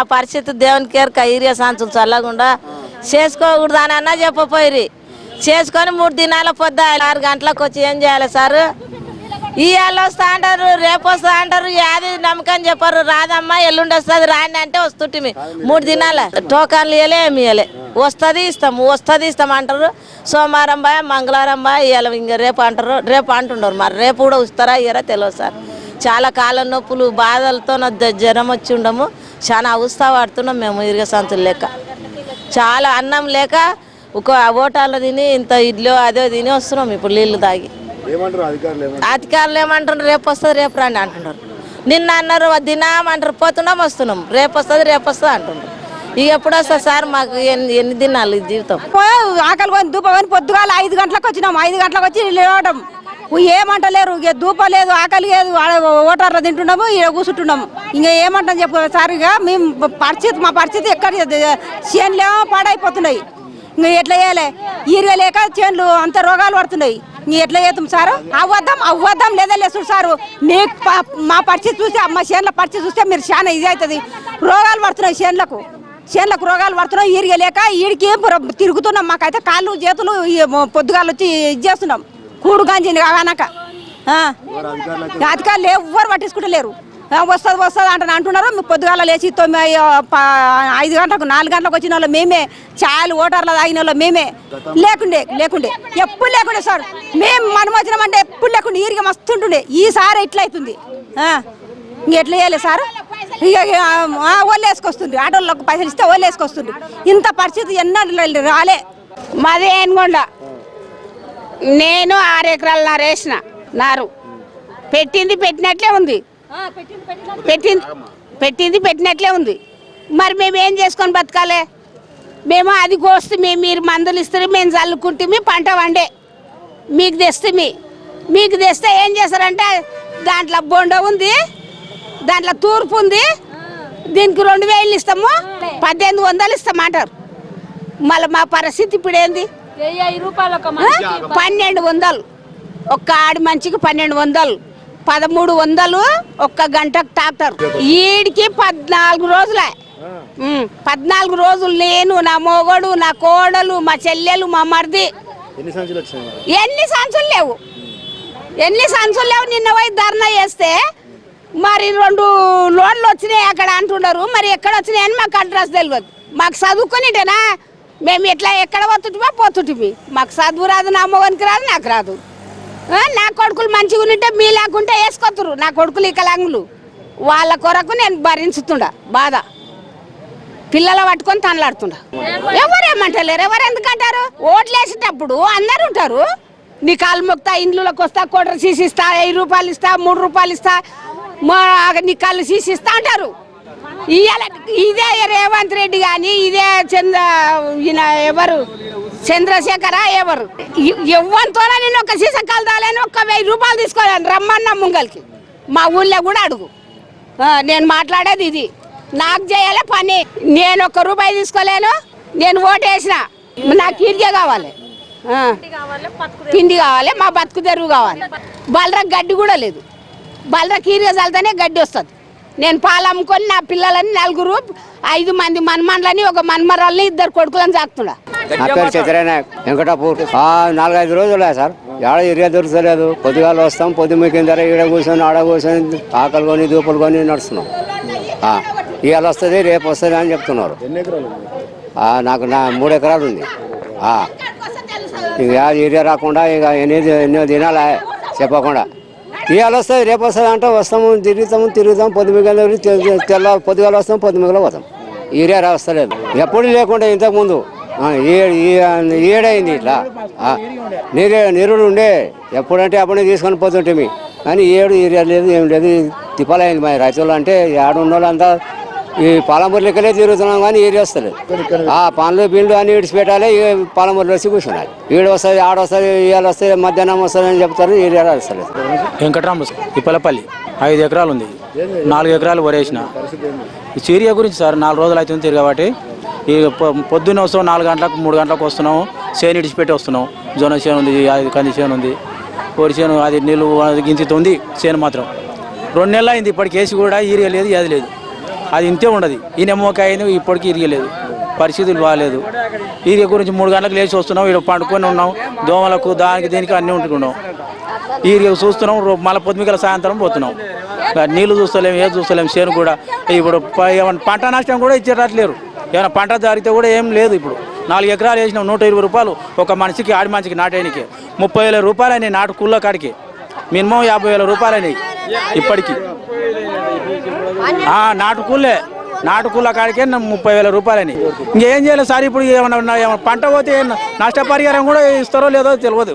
ఆ పరిస్థితి దేవునికి ఎరక ఏరియా సంచులు చల్లకుండా చేసుకోకూడదు అని అన్నా చెప్పపోయి చేసుకొని మూడు దినాల పొద్దు ఆరు గంటలకు వచ్చి ఏం చేయాలి సార్? ఇవాళ వస్తా అంటారు రేపు వస్తా అంటారు యాది నమ్మకం చెప్పారు. రాదమ్మా ఎల్లుండి వస్తుంది రాండి అంటే వస్తుంటిమి మూడు దినాల టోకన్లు ఇవ్వలే ఏమి ఇవ్వలే వస్తుంది ఇస్తాము వస్తుంది ఇస్తాం అంటారు. సోమవారం బాయ్ మంగళవారం బాయ్ ఇవాళ ఇంక రేపు అంటారు. రేపు అంటుండరు మరి. రేపు కూడా వస్తారా ఇయ్యరా తెలియదు సార్. చాలా కాళ్ళ నొప్పులు బాధలతో జ్వరం వచ్చి ఉండము. చాలా అవస్థ పడుతున్నాం మేము ఇరుగ సంతులు లేక చాలా అన్నం లేక ఒక ఓటాలు తిని ఇంత ఇడ్లు అదే తిని వస్తున్నాం ఇప్పుడు నీళ్ళు తాగి. ఏమంటారు అధికారులు ఏమంటున్నారు? రేపు వస్తుంది రేపు రండి అంటున్నారు. నిన్న అన్నారు దినాం అంటారు పోతున్నాం వస్తున్నాం. రేపు వస్తుంది రేపు వస్తుంది అంటున్నారు. ఇక ఎప్పుడు వస్తుంది సార్? మాకు ఎన్ని ఎన్ని దినాలు జీవితం? ఆకలి కొని దూప పొద్దుగాల ఐదు గంటలకు వచ్చినాం. ఐదు గంటలకు వచ్చి లేవడం ఏమంటలేరు. ఇక దూప లేదు ఆకలి లేదు. ఓటర్లు తింటున్నాము ఇక కూర్చుంటున్నాము. ఇంకా ఏమంటాం చెప్పు సార్ ఇక మేము పరిస్థితి మా పరిస్థితి ఎక్కడ చేనులేమో పాడైపోతున్నాయి. ఇంకా ఎట్లా చేయాలి? ఈరుగా లేక చేనులు అంత రోగాలు పడుతున్నాయి. ఇంక ఎట్లా చేస్తాం సారు? అవ్వద్దాం అవ్వద్దాం లేదా లేదు సారు. మీకు ప- మా పరిస్థితి చూస్తే మా చేనుల పరిస్థితి చూస్తే మీరు చాలా ఇది అవుతుంది రోగాలు పడుతున్నాయి చేనులకు. చేనులకు రోగాలు పడుతున్నాం ఈరిగా లేక ఈడికి తిరుగుతున్నాం. మాకైతే కాళ్ళు చేతులు పొద్దుగాలు వచ్చి ఇది చేస్తున్నాం. కూడు గాంజింది కానక అధికారులు ఎవ్వరు పట్టించుకుంటలేరు వస్తుంది వస్తుంది అంటారు అంటున్నారు. మీ పొద్దుగాల లేచి తొమ్మిది ప- ఐదు గంటలకు నాలుగు గంటలకు వచ్చిన వాళ్ళు మేమే చాలు ఓటర్లు తాగిన వాళ్ళు మేమే. లేకుండే లేకుండే. ఎప్పుడు లేకుండే సార్. మేము మనం వచ్చినామంటే ఎప్పుడు లేకుండే. ఈరిగా మస్తు ఉంటుండే. ఈసారి ఇట్లా అవుతుంది ఇంక ఎట్లా చేయాలి సార్? ఇక ఓళ్ళు వేసుకొస్తుంది ఆటోళ్ళకి పైసలు ఇస్తే ఓళ్ళు వేసుకొస్తుంది ఇంత పరిస్థితి ఎన్నడూ రాలే. మాది ఏనుగొండ. నేను ఆరు ఎకరాలు నారు. వేసిన నారు పెట్టింది పెట్టినట్లే ఉంది. పెట్టింది పెట్టింది పెట్టినట్లే ఉంది. మరి మేము ఏం చేసుకొని బతకాలి? మేము అది కోస్తే మేము మీరు మందులు ఇస్తారు మేము చల్లుకుంటే పంట వండే. మీకు తెస్తే మీకు తెస్తే ఏం చేస్తారంటే దాంట్లో బొండ ఉంది దాంట్లో తూర్పు ఉంది దీనికి రెండు వేలు ఇస్తాము పద్దెనిమిది వందలు ఇస్తామంటారు. మళ్ళీ మా పరిస్థితి ఇప్పుడు ఏంది? పన్నెండు వందలు. ఒక్క ఆడి మంచికి పన్నెండు వందలు. పదమూడు వందలు ఒక్క గంటకు టాక్టర్ ఈడికి పద్నాలుగు రోజులే. పద్నాలుగు రోజులు నేను నా మొగడు నా కోడలు మా చెల్లెలు మా మరిది? ఎన్ని సంచులు లేవు. ఎన్ని సంచులు లేవు నిన్న పోయి ధర్నా చేస్తే మరి రెండు లోన్లు వచ్చినాయి అక్కడ అంటున్నారు మరి ఎక్కడ వచ్చినాయని మాకు అడ్రస్ తెలియదు మాకు చదువుకునిటేనా? మేము ఎట్లా ఎక్కడ పోతుంటిమో పోతుంటిమి. మాకు చదువు రాదు నా అమ్మవానికి రాదు నాకు రాదు. నా కొడుకులు మంచిగా ఉంటే మీ లేకుంటే వేసుకొత్తురు నా కొడుకులు ఇకలాంగులు వాళ్ళ కొరకు నేను భరించుతుండ బాధ. పిల్లల పట్టుకొని తనలాడుతుండ. ఎవరు ఏమంటలేరు ఎవరు ఎందుకంటారు ఓట్లు వేసేటప్పుడు అందరు ఉంటారు. నీ కాలు మొక్తా ఇండ్లలోకి వస్తా కోటర్ సీసిస్తా ఐదు వెయ్యి రూపాయలు ఇస్తా మూడు రూపాయలు ఇస్తా మా నీ కాళ్ళు సీసిస్తా అంటారు. ఇవాళ ఇదే రేవంత్ రెడ్డి కానీ ఇదే చంద్ర ఈయన ఎవరు? చంద్రశేఖర ఎవరు? ఎవ్వంతోనే నేను ఒక సీస కలదాలని ఒక వెయ్యి రూపాయలు తీసుకోలేను. రమ్మన్న ముంగల్కి. మా ఊళ్ళో కూడా అడుగు. నేను మాట్లాడేది ఇది. నాకు చేయాలి పని. నేను ఒక్క రూపాయి తీసుకోలేను నేను ఓటేసిన నాకు ఇరిగే కావాలి. పిండి కావాలి మా బతుకు తెరువు కావాలి. బలరా గడ్డి కూడా లేదు. బలరా కీరిగా చల్లితేనే గడ్డి వస్తుంది. నేను పాలు అమ్ముకొని నా పిల్లలని నలుగురు ఐదు మంది మన్మన్లని ఒక మన్మరాల్ని ఇద్దరు కొడుకులని సాకుతున్నా నా పేరు చిత్రనాయక్ వెంకటాపూర్. ఆ, నాలుగైదు రోజులే సార్. ఆడ ఏరియా దొరుకుతలేదు. పొద్దుగాలు వస్తాం పొద్దు మీకిన ధర ఈడ కూర్చొని ఆడ కూర్చొని ఆకలి కొని దూపులు కొని నడుస్తున్నాం. ఆ, ఇవాళ వస్తుంది రేపు వస్తుంది అని చెప్తున్నారు. నాకు నా మూడు ఎకరాలు ఉంది. ఆ, ఇక ఏరియా రాకుండా ఇక ఎన్ని ఎన్నో దినాలు చెప్పకుండా. ఇవాళ వస్తుంది రేపు వస్తుంది అంటే వస్తాము తిరుగుతాము తిరుగుతాం పొద్దుమిగల తెల్ల పొద్దుగాల వస్తాం పొద్దుమిగల పోతాం. ఏరియా రా వస్తలేదు. ఎప్పుడు లేకుండా ఇంతకుముందు ఏడైంది ఇట్లా. నీరే నిరుడు ఉండే ఎప్పుడంటే అప్పుడే తీసుకొని పోతుంటే కానీ ఏడు ఏరియా లేదు ఏం లేదు తిప్పలైంది మా రైతులు అంటే ఏడు ఉన్న వాళ్ళంతా ఈ పాలమూరు లెక్కలే తిరుగుతున్నాం కానీ ఏరియా వస్తలేదు. ఆ పనులు బిల్లు అన్ని విడిచిపెట్టాలి ఇక పాలమూరులో వచ్చి కూర్చున్నారు వీడు వస్తుంది ఆడ వస్తుంది ఇవాళ వస్తుంది మధ్యాహ్నం వస్తుంది అని చెప్తారు ఏరియా వస్తలేదు. వెంకటరామ సార్ ఇప్పలపల్లి ఐదు ఎకరాలు ఉంది. నాలుగు ఎకరాలు వరేసిన. ఈ చీరియా గురించి సార్ నాలుగు రోజులు అవుతుంది తిరిగి కాబట్టి. ఈ పొద్దున్న వస్తాం నాలుగు గంటలకు మూడు గంటలకు వస్తున్నాం. చేను ఇడిచిపెట్టి వస్తున్నాం. జొన్న చేను ఉంది కంది చేను ఉంది. వరి చేను అది నీళ్ళు అది గింజతో ఉంది చేను మాత్రం. రెండు నెలలు అయింది ఇప్పటికేసి కూడా ఈరియా లేదు ఏది లేదు. అది ఇంతే ఉండదు. ఈ నెమ్మక ఇప్పటికీ ఇరగలేదు? పరిస్థితులు బాగాలేదు ఇరిగ గురించి మూడు గంటలకు లేచి వస్తున్నాం ఇక్కడ పండుకొని ఉన్నాం దోమలకు దానికి దీనికి అన్నీ ఉంటున్నాం. ఇరిగ చూస్తున్నాం మళ్ళీ పొద్దుమికల సాయంత్రం పోతున్నాం. నీళ్ళు చూస్తలేము ఏది చూస్తలేము చేను కూడా. ఇప్పుడు ఏమైనా పంట నష్టం కూడా ఇచ్చేటట్లేరు. ఏమైనా పంట జరిగితే కూడా ఏం లేదు ఇప్పుడు. నాలుగు ఎకరాలు వేసినాం నూట ఇరవై రూపాయలు ఒక మనిషికి ఆడి మనిషికి నాటేయడానికి ముప్పై వేల రూపాయలు అయినాయి నాటు కూల్లో కాడికి. మినిమం యాభై వేల రూపాయలు అయినాయి ఆ, నాటు కూలే నాటు కూల కాడికే ముప్పై వేల రూపాయలు అయినాయి ఇంకేం చేయాలి సార్ ఇప్పుడు ఏమన్నా పంట పోతే నష్టపరిహారం కూడా ఇస్తారో లేదో తెలియదు.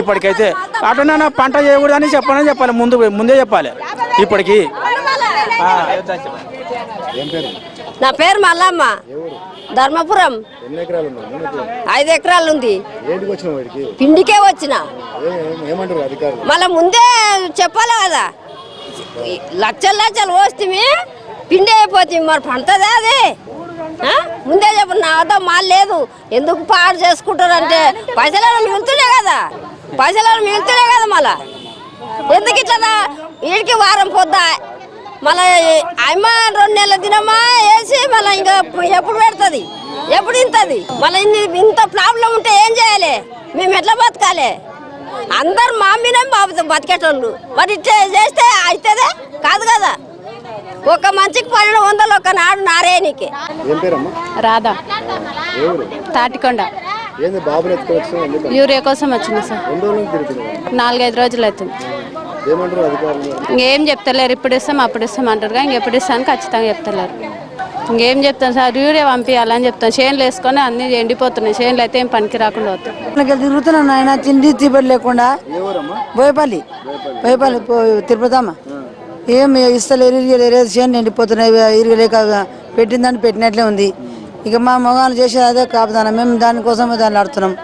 ఇప్పటికైతే అటున్నా పంట చేయకూడదని చెప్పనని చెప్పాలి. ముందు ముందే చెప్పాలి. ఇప్పటికి. నా పేరు మల్లమ్మ. ధర్మపురం? ఐదు ఎకరాలు ఉంది. ఏంటికి వచ్చిన వాడికి పిండికే వచ్చిన. మళ్ళీ ముందే చెప్పాలి కదా. లక్షలు లక్షలు పోస్తే పిండి అయిపోతుంది మరి పంటదే అది? ముందే చెప్పు నా వద్ద మాల్ లేదు. ఎందుకు పాడు చేసుకుంటారంటే పైసలు మిగులుతున్నాయి కదా. పైసలు మిగులుతున్నాయి కదా మళ్ళా. ఎందుకు ఇట్లా వీడికి వారం పొద్దా? మళ్ళీ అమ్మ రెండు నెలల దినమా వేసి మళ్ళీ ఇంకా ఎప్పుడు పెడుతుంది? ఎప్పుడు ఇంతది? మళ్ళీ ఇంత ప్రాబ్లం ఉంటే ఏం చేయాలి? మేము ఎట్లా బతకాలి? అందరు మా మీనే బాబు బతికేటోళ్ళు. మరి ఇట్లా చేస్తే అవుతుందే కాదు కదా? ఒక మంచికి పన్నెండు వందలు ఒక నాడు పేరమ్మా? రాధా. తాటికొండ. యూరియా కోసం వచ్చిన సార్. నాలుగైదు రోజులు అవుతుంది. ఇంకేం చెప్తలేరు ఇప్పుడు ఇస్తాం అప్పుడు ఇస్తాం అంటారు ఇంకెప్పుడు ఇస్తాను ఖచ్చితంగా చెప్తలేరు. ఇంకేం చెప్తాను సార్? యూరియా పంపించాలని చెప్తాను చేనులు వేసుకొని అన్ని ఎండిపోతున్నాయి. చేనులు అయితే ఏం పనికి రాకుండా అవుతాయి తిరుగుతున్నాను ఆయన తిండి తిప్పటి లేకుండా. బోయపల్లి. బోయపల్లి. తిరుపతమ్మ. ఏం ఇస్తలేరు ఇరగలేరు చేను నిండిపోతున్నాయి ఇరగలేక పెట్టిందని పెట్టినట్లే ఉంది. ఇక మా మగవాళ్ళు చేసేది అదే కాపుతాను మేము దానికోసం దాన్ని ఆడుతున్నాం.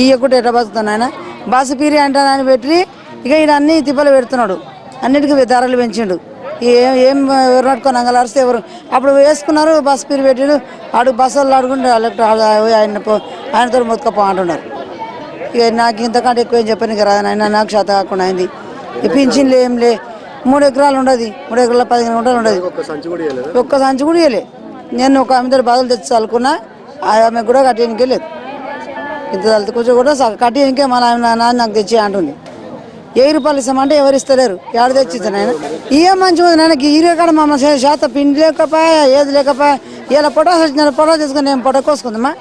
ఇయ్యకుంటే ఎట్లా బతుకుతాను ఆయన బస్సు పీరి అంటానని పెట్టి ఇక ఈయన అన్ని తిప్పలు పెడుతున్నాడు. అన్నిటికీ ధరలు పెంచిండు. ఏం ఏం ఎవరు పట్టుకొని అంగలు అరిస్తే ఎవరు? అప్పుడు వేసుకున్నారు బస్సు పీరి పెట్టిడు. ఆడు బస్సులు అడుగుంటే ఆయన ఆయనతో మొత్తుకపో అంటున్నారు. ఇక నాకు ఇంతకంటే ఎక్కువ ఏం చెప్పాను ఇక రాదు నాయన నాకు శాత కాకుండా అయింది. ఈ పింఛన్లు ఏం లే. మూడు ఎకరాలు ఉండదు. మూడు ఎకరాల పదిహేను గుంటలు ఉండదు. ఒక్క సంచి కూడా ఇవ్వలే నేను ఒక ఆమె బాధలు తెచ్చి చల్లుకున్నా ఆమె కూడా కట్టేయనికే లేదు. ఇంత తలత కూర్చో కూడా కట్టేయనికే మన ఆమె నాకు తెచ్చి అంటుంది. ఏ రూపాయలు ఇస్తామంటే ఎవరు ఇస్తలేరు? ఏడు తెచ్చిస్తాను ఆయన ఇవే మంచి ఉంది నాయన? హీరో కాడ మా శాత పిండి లేకపోయా ఏది లేకపోయా? ఇలా పొటాస్ వచ్చిన పొటా తీసుకుని నేను పొట కోసుకుందామా?